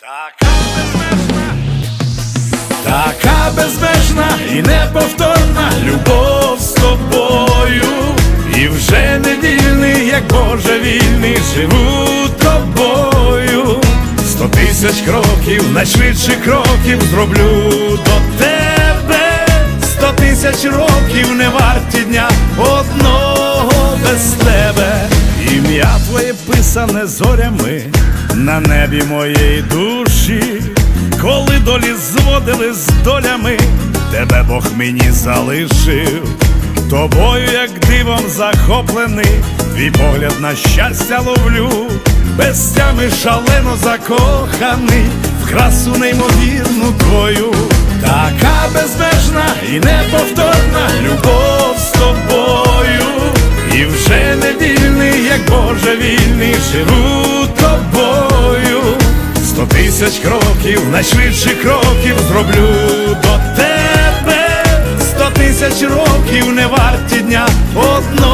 Така безмежна, така безмежна і неповторна любов з тобою. І вже не вільний, як Боже вільний, живу тобою. Сто тисяч кроків, найшвидше кроків зроблю до тебе. Сто тисяч років не варті дня одного без тебе. Ім'я твоє писане зорями на небі моєї душі, коли долі зводили з долями, тебе Бог мені залишив. Тобою, як дивом захоплений, твій погляд на щастя ловлю, без тями шалено закоханий, в красу неймовірну твою, така безмежна і неповторна любов з тобою, і вже не вільний, як Боже вільний, живу тисяч кроків, найшвидші кроків зроблю до тебе. Сто тисяч років не варті дня одного